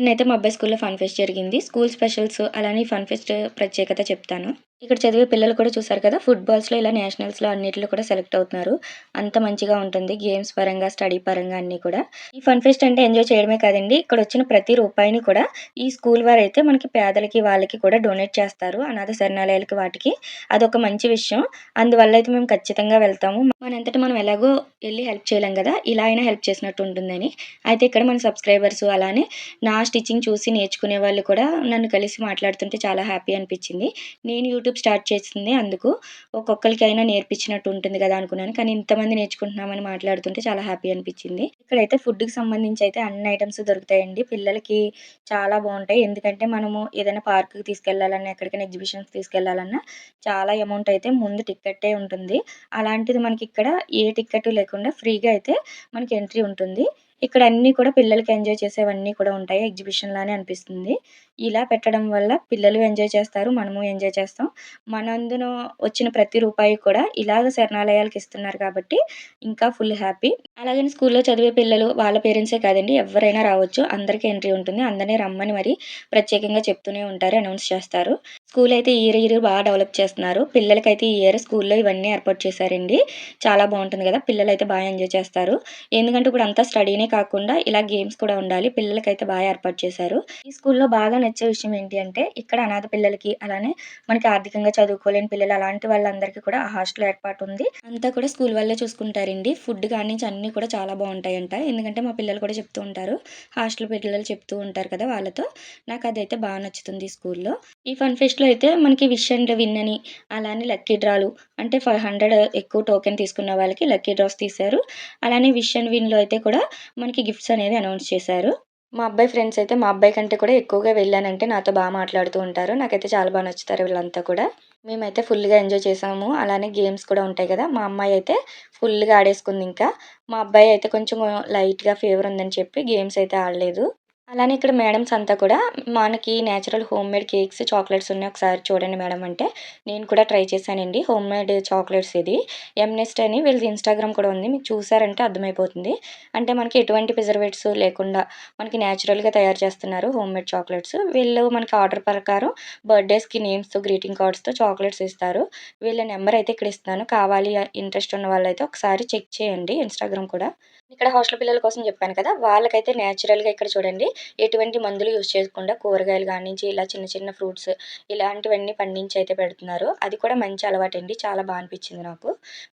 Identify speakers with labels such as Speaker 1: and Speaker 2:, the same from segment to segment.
Speaker 1: నిన్నైతే మా అబ్బాయి స్కూల్లో ఫన్ ఫెస్ట్ జరిగింది. స్కూల్ స్పెషల్స్ అలానే ఫన్ ఫెస్ట్ ప్రత్యేకత చెప్తాను. ఇక్కడ చదివే పిల్లలు కూడా చూసారు కదా ఫుట్బాల్స్లో ఇలా నేషనల్స్లో అన్నిటిలో కూడా సెలెక్ట్ అవుతున్నారు. అంత మంచిగా ఉంటుంది గేమ్స్ పరంగా స్టడీ పరంగా అన్నీ కూడా. ఈ ఫన్ ఫెస్ట్ అంటే ఎంజాయ్ చేయడమే కాదండి ఇక్కడ వచ్చిన ప్రతి రూపాయిని కూడా ఈ స్కూల్ వారు అయితే మనకి పేదలకి వాళ్ళకి కూడా డొనేట్ చేస్తారు అనాథ శరణాలయాలకి వాటికి. అదొక మంచి విషయం. అందువల్ల అయితే మేము ఖచ్చితంగా వెళ్తాము. మనంతటి మనం ఎలాగో వెళ్ళి హెల్ప్ చేయలేం కదా ఇలా అయినా హెల్ప్ చేసినట్టు ఉంటుందని. అయితే ఇక్కడ మన సబ్స్క్రైబర్స్ అలానే నా స్టిచ్చింగ్ చూసి నేర్చుకునే వాళ్ళు కూడా నన్ను కలిసి మాట్లాడుతుంటే చాలా హ్యాపీ అనిపించింది. నేను యూట్యూబ్ స్టార్ట్ చేసింది. అందుకు ఒక్కొక్కరికైనా నేర్పించినట్టు ఉంటుంది కదా అనుకున్నాను. కానీ ఇంతమంది నేర్చుకుంటున్నామని మాట్లాడుతుంటే చాలా హ్యాపీ అనిపించింది. ఇక్కడైతే ఫుడ్కి సంబంధించి అయితే అన్ని ఐటమ్స్ దొరుకుతాయండి. పిల్లలకి చాలా బాగుంటాయి. ఎందుకంటే మనము ఏదైనా పార్క్కి తీసుకెళ్ళాలన్నా ఎక్కడికైనా ఎగ్జిబిషన్స్ తీసుకెళ్ళాలన్నా చాలా అమౌంట్ అయితే ముందు టిక్కెట్టే ఉంటుంది. అలాంటిది మనకి ఇక్కడ ఏ టిక్కెట్ లేకుండా ఫ్రీగా అయితే మనకి ఎంట్రీ ఉంటుంది. ఇక్కడ అన్నీ కూడా పిల్లలకి ఎంజాయ్ చేసేవన్నీ కూడా ఉంటాయి. ఎగ్జిబిషన్ లానే అనిపిస్తుంది. ఇలా పెట్టడం వల్ల పిల్లలు ఎంజాయ్ చేస్తారు మనము ఎంజాయ్ చేస్తాం. మనందున వచ్చిన ప్రతి రూపాయి కూడా ఇలాగ శరణాలయాలకు ఇస్తున్నారు కాబట్టి ఇంకా ఫుల్ హ్యాపీ అలాగని స్కూల్లో చదివే పిల్లలు వాళ్ళ పేరెంట్సే కాదండి ఎవరైనా రావచ్చు. అందరికీ ఎంట్రీ ఉంటుంది. అందరినీ రమ్మని మరి ప్రత్యేకంగా చెప్తూనే ఉంటారు అనౌన్స్ చేస్తారు. స్కూల్ అయితే ఇయర్ ఇయర్ బాగా డెవలప్ చేస్తున్నారు. పిల్లలకైతే ఈ ఇయర్ స్కూల్లో ఇవన్నీ ఏర్పాటు చేశారండి. చాలా బాగుంటుంది కదా పిల్లలు అయితే బాగా ఎంజాయ్ చేస్తారు. ఎందుకంటే ఇప్పుడు అంతా స్టడీనే కాకుండా ఇలా గేమ్స్ కూడా ఉండాలి పిల్లలకైతే బాగా ఏర్పాటు చేశారు. ఈ స్కూల్లో బాగా నచ్చే విషయం ఏంటి అంటే ఇక్కడ అనాథ పిల్లలకి అలానే మనకి ఆర్థికంగా చదువుకోలేని పిల్లలు అలాంటి వాళ్ళందరికీ కూడా ఆ హాస్టల్ ఏర్పాటు ఉంది. అంతా కూడా స్కూల్ వాళ్ళే చూసుకుంటారండి. ఫుడ్ కానీ అన్ని కూడా చాలా బాగుంటాయంట. ఎందుకంటే మా పిల్లలు కూడా చెప్తూ ఉంటారు. హాస్టల్ పిల్లలు చెప్తూ ఉంటారు కదా వాళ్ళతో. నాకు అదైతే బాగా నచ్చుతుంది స్కూల్లో. ఈ ఫన్ ఫెస్ట్ ఫెస్ట్లో అయితే మనకి విష్ అండ్ విన్ అని అలానే లక్కీ డ్రాలు. అంటే ఫైవ్ హండ్రెడ్ ఎక్కువ టోకెన్ తీసుకున్న వాళ్ళకి లక్కీ డ్రాస్ తీశారు. అలానే విష్ అండ్ విన్లో అయితే కూడా మనకి గిఫ్ట్స్ అనేది అనౌన్స్ చేశారు. మా అబ్బాయి ఫ్రెండ్స్ అయితే మా అబ్బాయి కంటే కూడా ఎక్కువగా వెళ్ళానంటే నాతో బాగా మాట్లాడుతూ ఉంటారు. నాకైతే చాలా బాగా నచ్చుతారు వీళ్ళంతా కూడా. మేమైతే ఫుల్గా ఎంజాయ్ చేసాము. అలానే గేమ్స్ కూడా ఉంటాయి కదా మా అమ్మాయి అయితే ఫుల్గా ఆడేసుకుంది ఇంకా. మా అబ్బాయి అయితే కొంచెం లైట్గా ఫీవర్ ఉందని చెప్పి గేమ్స్ అయితే ఆడలేదు. అలానే ఇక్కడ మేడమ్స్ అంతా కూడా మనకి natural home made cakes chocolates ఉన్నాయి. ఒకసారి చూడండి మేడం అంటే. నేను కూడా ట్రై చేశానండి. హోమ్ మేడ్ చాక్లెట్స్ ఇది. ఎంనెస్ట్ అని వీళ్ళది ఇన్స్టాగ్రామ్ కూడా ఉంది. మీకు చూసారంటే అర్థమైపోతుంది. అంటే మనకి ఎటువంటి ప్రిజర్వేటివ్స్ లేకుండా మనకి న్యాచురల్గా తయారు చేస్తున్నారు హోమ్ మేడ్ చాక్లెట్స్. వీళ్ళు మనకి ఆర్డర్ ప్రకారం బర్త్డేస్కి నేమ్స్తో గ్రీటింగ్ కార్డ్స్తో చాక్లెట్స్ ఇస్తారు. వీళ్ళ నెంబర్ అయితే ఇక్కడ ఇస్తాను. కావాలి ఇంట్రెస్ట్ ఉన్న వాళ్ళైతే ఒకసారి చెక్ చేయండి. ఇన్స్టాగ్రామ్ కూడా. ఇక్కడ హాస్టల్ పిల్లల కోసం చెప్పాను కదా వాళ్ళకైతే న్యాచురల్గా ఇక్కడ చూడండి ఎటువంటి మందులు యూజ్ చేయకుండా కూరగాయలు కానించి ఇలా చిన్న చిన్న ఫ్రూట్స్ ఇలాంటివన్నీ పండించి అయితే పెడుతున్నారు. అది కూడా మంచి అలవాటండి చాలా బాగా అనిపించింది నాకు.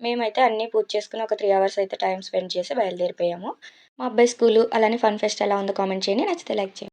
Speaker 1: మేమైతే అన్నీ పూజ చేసుకుని ఒక త్రీ అవర్స్ అయితే టైం స్పెండ్ చేసి బయలుదేరిపోయాము. మా అబ్బాయి స్కూలు అలానే ఫన్ ఫెస్ట్ ఎలా ఉందో కామెంట్ చేయండి నచ్చితే లైక్ చేయండి.